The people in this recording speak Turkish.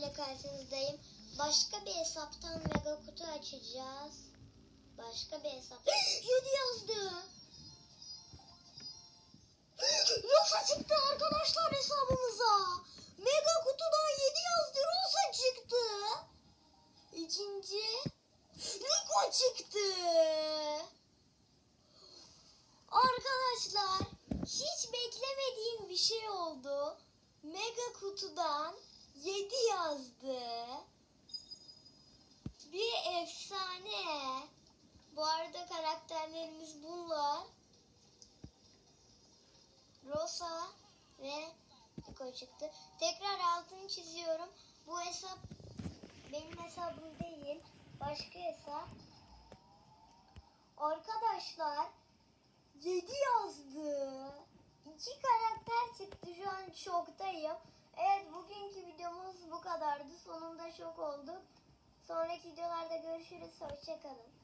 ile karşınızdayım. Başka bir hesaptan mega kutu açacağız. Başka bir hesap. 7 yazdı. Rosa çıktı arkadaşlar hesabımıza. Mega kutudan 7 yazdı. Rosa çıktı. İkinci. Niko çıktı. Arkadaşlar hiç beklemediğim bir şey oldu. Mega kutudan 7 yazdı. Bir efsane. Bu arada karakterlerimiz bunlar. Rosa ve Niko çıktı. Tekrar altını çiziyorum. Bu hesap benim hesabım değil. Başka hesap. Arkadaşlar 7 yazdı. İki karakter çıktı. Şu an şoktayım. Evet bugünkü videomuz bu kadardı. Sonunda şok olduk. Sonraki videolarda görüşürüz. Hoşçakalın.